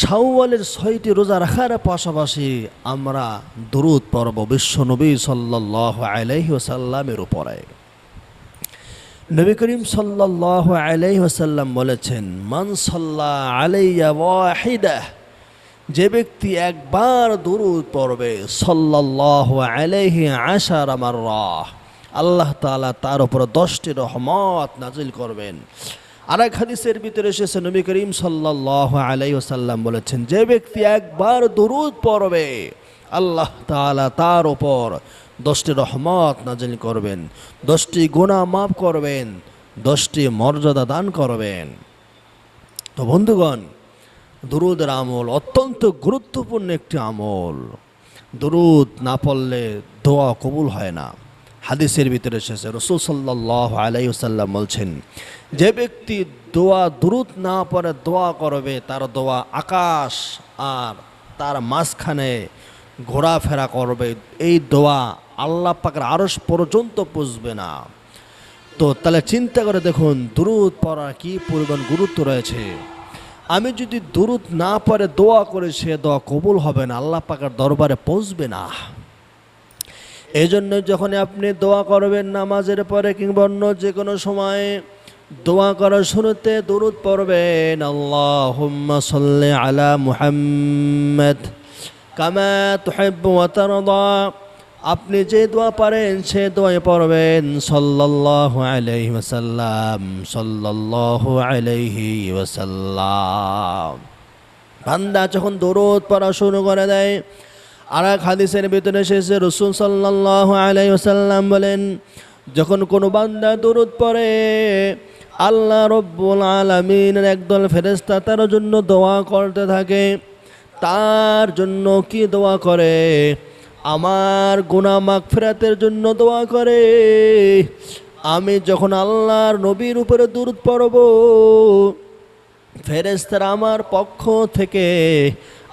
শাওয়ালের ছয়টি রোজা রাখার পাশাপাশি আমরা দরুদ পর্ব বিশ্ব নবী সাল্লাহ আলাইহি ওসাল্লামের উপরে। নবী করিম সাল্লাহ আলাইহি ওসাল্লাম বলেছেন, মান সাল্লাহ আলাইয়া ওয়াহিদা যে ব্যক্তি একবার দরুদ পড়বে সাল্লাহ আলাইহি আশার আমার রাহ আল্লাহ তাআলা তার উপর দশটি রহমত নাজিল করবেন। আর এক হাদিসের ভিতরে এসেছে, নবী করিম সাল্লাহ আলাই ওসাল্লাম বলেছেন, যে ব্যক্তি একবার দরুদ পড়বে, আল্লাহ তাআলা তার উপর দশটি রহমত নাজিল করবেন, দশটি গুণা মাফ করবেন, দশটি মর্যাদা দান করবেন। তো বন্ধুগণ, দরুদের আমল অত্যন্ত গুরুত্বপূর্ণ একটি আমল। দরুদ না পড়লে দোয়া কবুল হয় না। হাদিসের ভিতরে এসেছে, রসুল সাল্লাহ আলাইসাল্লাম বলছেন, যে ব্যক্তি দোয়া, দুরুদ না পরে দোয়া করবে, তার দোয়া আকাশ আর তার মাঝখানে ঘোরাফেরা করবে, এই দোয়া আল্লাহ পাকের আরস পর্যন্ত পুষবে না। তো তাহলে চিন্তা করে দেখুন, দুরুদ পড়ার কি পরিমাণ গুরুত্ব রয়েছে? আমি যদি দুরুদ না পরে দোয়া করে, সে দোয়া কবুল হবে না, আল্লাহ পাকের দরবারে পৌঁছবে না। এই জন্য যখন আপনি দোয়া করবেন নামাজের পরে কিংবা অন্য যে কোনো সময়ে দোয়া করার শুরুতে দরুদ পড়বেন আল্লাহ সাল্লি আলা মুহাম্মদ কামা আপনি যে দোয়া পারেন, সে দোয়াই পড়বেন, সাল্লাল্লাহু আলাইহি ওয়াসাল্লাম, সাল্লাল্লাহু আলাইহি ওয়াসাল্লাম। বান্দা যখন দরুদ পড়া শুরু করে দেয় আর এক হাদিসের ভিতরে এসেছে, রসুল সাল্লাহ আলাই ওসাল্লাম বলেন, যখন কোনো বান্দা দরুদ পড়ে, আল্লাহ রব্বুল আলমিনের একদল ফেরেস্তা তার জন্য দোয়া করতে থাকে। তার জন্য কি দোয়া করে? আমার গুনা মাগ ফেরাতের জন্য দোয়া করে। আমি যখন আল্লাহর নবীর উপরে দূরত পড়ব ফেরেস্তারা আমার পক্ষ থেকে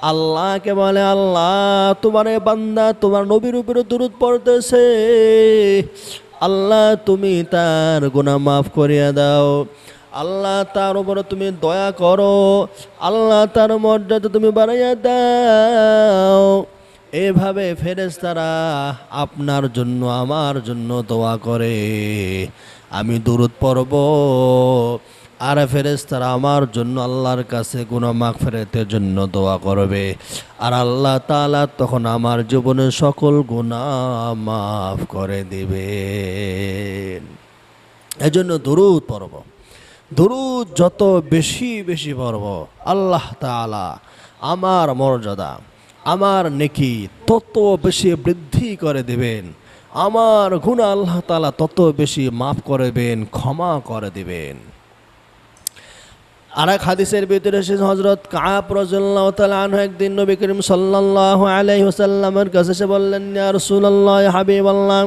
আল্লাহকে বলে, আল্লাহ, তোমার বান্দা, তোমার নবীর উপরে দূরত পড়তেছে। আল্লাহ, তুমি তার গুণা মাফ করিয়া দাও। আল্লাহ, তার উপরে তুমি দয়া করো। আল্লাহ, তার মর্যাদা তুমি বাড়াইয়া দাও। এভাবে ফেরেস্তারা আপনার জন্য, আমার জন্য দোয়া করে। আমি দূরত পড়ব। আর ফেরেস্তারা আমার জন্য আল্লাহর কাছে গুণা মাখ ফেরাতের জন্য দোয়া করবে। আর আল্লাহ তাআলা তখন আমার জীবনের সকল গুণা মাফ করে দিবেন। এজন্য দুরুদ পর্ব দুরুদ যত বেশি বেশি পর্ব আল্লাহ তাআলা আমার মর্যাদা, আমার নেকি তত বেশি বৃদ্ধি করে দেবেন। আমার গুণ আল্লাহ তালা তত বেশি মাফ করবেন ক্ষমা করে দিবেন। আর এক হাদিসের ভিতরে এসেছে হজরত কাপ আনহু একদিন নবী করিম সাল্লাল্লাহু আলাইহি ওয়াসাল্লামের কাছে এসে বললেন রাসূলুল্লাহ, ইয়া হাবিবাল্লাহ,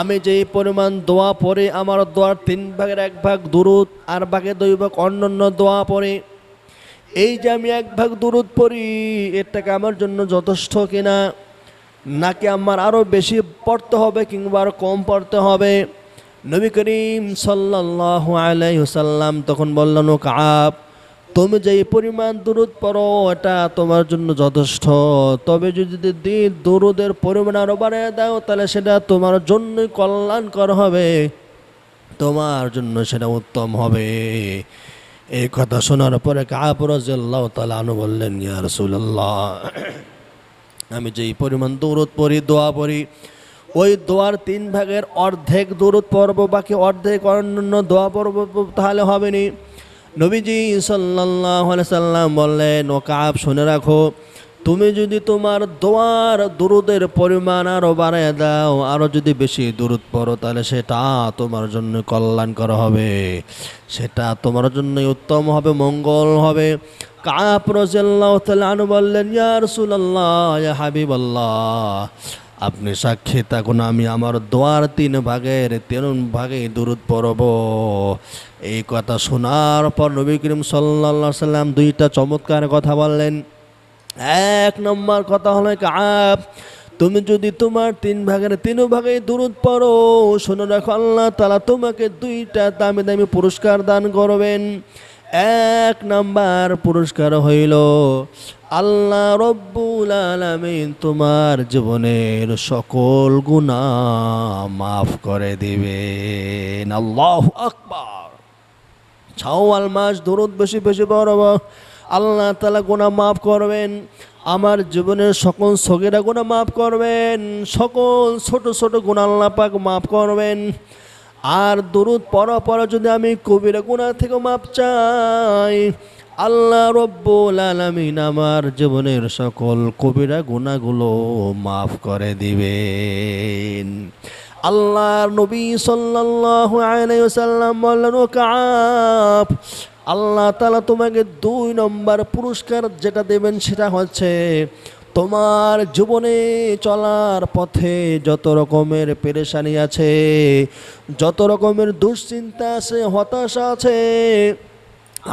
আমি যেই পরিমাণ দোয়া পড়ি, আমার দোয়ার তিন ভাগের এক ভাগ দুরুদ, আর ভাগে দুই ভাগ অন্যান্য দোয়া পড়ি। এই যে আমি এক ভাগ দুরুদ পড়ি এটাকে আমার জন্য যথেষ্ট কিনা? নাকি আমার আরও বেশি পড়তে হবে কিংবা আরও কম পড়তে হবে? নবী করিম সাল্লাহ আলাইসাল্লাম তখন বললেন, ও কাপ তুমি যেই পরিমাণ দুরুদ পড়ো, এটা তোমার জন্য যথেষ্ট। তবে যদি দিন দুরুদের পরিমাণ আরও বাড়িয়ে দাও, তাহলে সেটা তোমার জন্যই কল্যাণকর হবে। তোমার জন্য সেটা উত্তম হবে। এই কথা শোনার পরে কাপ রাজিয়াল্লাহ তাআলা আনু বললেন, ইয়া রাসূলুল্লাহ, আমি যেই পরিমাণ দৌড়ত পড়ি, দোয়া পড়ি ওই দোয়ার তিন ভাগের অর্ধেক দূরত পর্ব বাকি অর্ধেক অন্যান্য দোয়া পর্ব তাহলে হবে নি। নবীজি সাল্লাহ সাল্লাম বললেন, ও কাপ শুনে রাখো, তুমি যদি তোমার দোয়ার দুরুদের পরিমাণ আরও বাড়ায় দাও আরও যদি বেশি দূরত পড়ো, তাহলে সেটা তোমার জন্য কল্যাণকর হবে। সেটা তোমার জন্যই উত্তম হবে, মঙ্গল হবে। কাপ আনহু বললেন ইয়ার রাসূলুল্লাহ, ইয়া হাবিবাল্লাহ আপনি সাক্ষী থাকুন, আমি আমার দোয়ার তিন ভাগের তিন ভাগে দূরত পড়ব। এই কথা শোনার পর নবী করিম সাল্লা সাল্লাম দুইটা চমৎকার কথা বললেন। এক নম্বর কথা হলো কাপ তুমি যদি তোমার তিন ভাগের তিন ভাগে দূরত পড়ো, শোনো রাখো আল্লাহ তালা তোমাকে দুইটা দামি দামি পুরস্কার দান করবেন। এক নাম্বার পুরস্কার হইল, আল্লাহ রব্বুল আলামিন তোমার জীবনের সকল গুণা মাফ করে দিবেন। আল্লাহ আকবার। ছাওয়াল মাস দরুদ বেশি বেশি বড়ব আল্লাহ তালা গুণা মাফ করবেন, আমার জীবনের সকল সগেরা গুণা মাফ করবেন, সকল ছোট ছোট গুণা আল্লাহ পাক মাফ করবেন। আর দরুদ পর পর যদি আমি কবিরা গুণা থেকে মাপ চাই, আল্লাহ রব্বুল আলামিন আমার জীবনের সকল কবিরা গুণাগুলো মাফ করে দিবেন। আল্লাহর নবী সাল্লাল্লাহু আলাইহি ওয়াসাল্লাম বললেন, ও কাপ আল্লাহ তাআলা তোমাকে দুই নম্বর পুরস্কার যেটা দেবেন সেটা হচ্ছে তোমার জীবনে চলার পথে যত রকমের পেরেশানি আছে, যত রকমের দুশ্চিন্তা আছে, হতাশা আছে,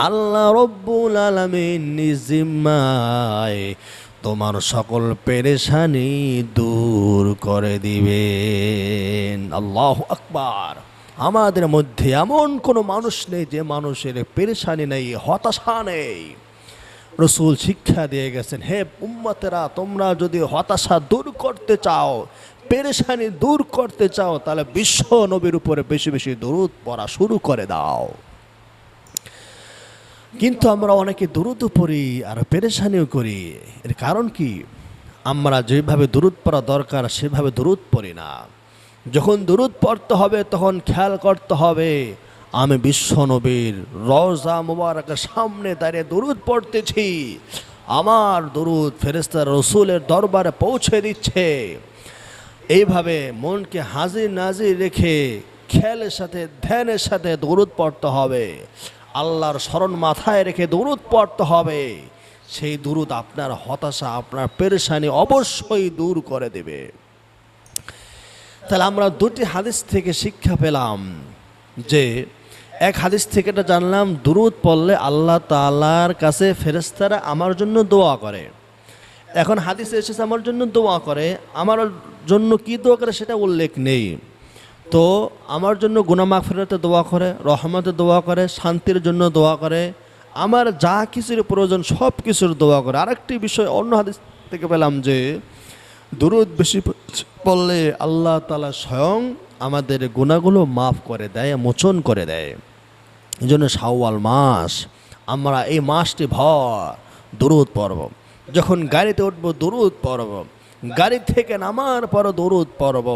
আল্লাহ রব্বুল আলামিন নিজ জিম্মায় তোমার সকল পেরেশানি দূর করে দিবেন। আল্লাহ আকবার। আমাদের মধ্যে এমন কোনো মানুষ নেই যে মানুষের পেরেশানি নেই, হতাশা নেই। রসুল শিক্ষা দিয়ে গেছেন, হে উম্মতেরা, তোমরা যদি হতাশা দূর করতে চাও, পেরেশানি দূর করতে চাও, তাহলে বিশ্ব নবীর উপরে বেশি বেশি দরুদ পড়া শুরু করে দাও। কিন্তু আমরা অনেকে দূরত পড়ি আর পেরেশানিও করি। এর কারণ কি? আমরা যেভাবে দূরত পড়া দরকার, সেভাবে দূরত পড়ি না। যখন দূরত পড়তে হবে, তখন খেয়াল করতে হবে আমি বিশ্ব নবীর রওজা মুবারকের সামনে দাঁড়িয়ে দূরত পড়তেছি। আমার দরুদ ফেরেস্তার রসুলের দরবারে পৌঁছে দিচ্ছে। এইভাবে মনকে হাজির নাজির রেখে খেয়ালের সাথে, ধ্যানের সাথে দৌড়ুদ পড়তে হবে। আল্লাহর স্মরণ মাথায় রেখে দৌড়ুদ পড়তে হবে। সেই দুরুদ আপনার হতাশা, আপনার পেরেশানি অবশ্যই দূর করে দেবে। তাহলে আমরা দুটি হাদিস থেকে শিক্ষা পেলাম যে এক হাদিস থেকে এটা জানলাম, দুরুদ পড়লে আল্লাহ তাআলার কাছে ফেরেস্তারা আমার জন্য দোয়া করে। এখন হাদিসে এসেছে আমার জন্য দোয়া করে, আমার জন্য কি দোয়া করে সেটা উল্লেখ নেই। তো আমার জন্য গুনামাক ফেরাতে দোয়া করে, রহমতে দোয়া করে, শান্তির জন্য দোয়া করে, আমার যা কিছুর প্রয়োজন সব কিছুর দোয়া করে। আরেকটি বিষয় অন্য হাদিস থেকে পেলাম যে, দুরুদ বেশি পড়লে আল্লাহ তালা স্বয়ং আমাদের গুণাগুলো মাফ করে দেয়, মোচন করে দেয়। এই জন্য শাওয়াল মাস, আমরা এই মাসটি ভর দরুদ পড়ব। যখন গাড়িতে উঠব, দরুদ পর্ব গাড়ি থেকে নামার পর দরুদ পড়ব।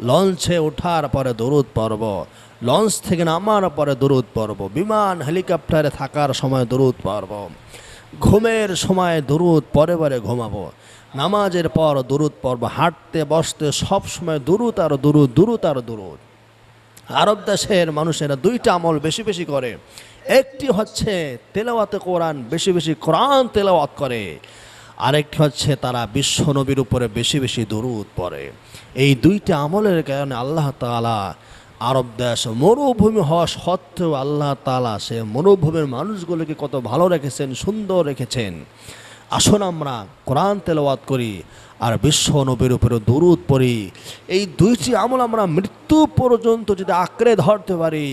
লঞ্চে ওঠার পরে দরুদ পড়ব। লঞ্চ থেকে নামার পরে দরুদ পড়ব। বিমান, হেলিকপ্টারে থাকার সময় দরুদ পড়ব। ঘুমের সময় দরুদ পরে পরে ঘুমাবো। নামাজের পর দরুদ পড়ব। হাঁটতে, বসতে সব সময় দরুদ আর দরুদ দরুদ আর দরুদ। আরব দেশের মানুষেরা দুইটা আমল বেশি বেশি করে। একটি হচ্ছে তেলাওয়াতে কোরআন, বেশি বেশি কোরআন তেলাওয়াত করে। আরেকটি হচ্ছে তারা বিশ্ব নবীর উপরে বেশি বেশি দরুদ পড়ে। এই দুইটা আমলের কারণে আল্লাহ তাআলা আরব দেশ মরুভূমি হওয়া সত্ত্বেও আল্লাহ তাআলা সে মরুভূমির মানুষগুলোকে কত ভালো রেখেছেন, সুন্দর রেখেছেন। আসুন আমরা কোরআন তেলাওয়াত করি আর বিশ্ব নবীর উপরে দরুদ পড়ি। এই দুইটি আমল আমরা মৃত্যু পর্যন্ত যদি আঁকড়ে ধরতে পারি,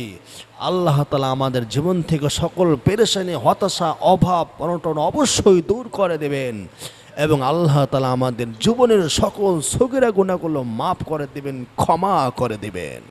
আল্লাহ তালা আমাদের জীবন থেকে সকল পেরেশানি, হতাশা, অভাব, অনটন অবশ্যই দূর করে দেবেন এবং আল্লাহ তালা আমাদের জীবনের সকল সগিরা গুণাগুলো মাফ করে দেবেন, ক্ষমা করে দেবেন।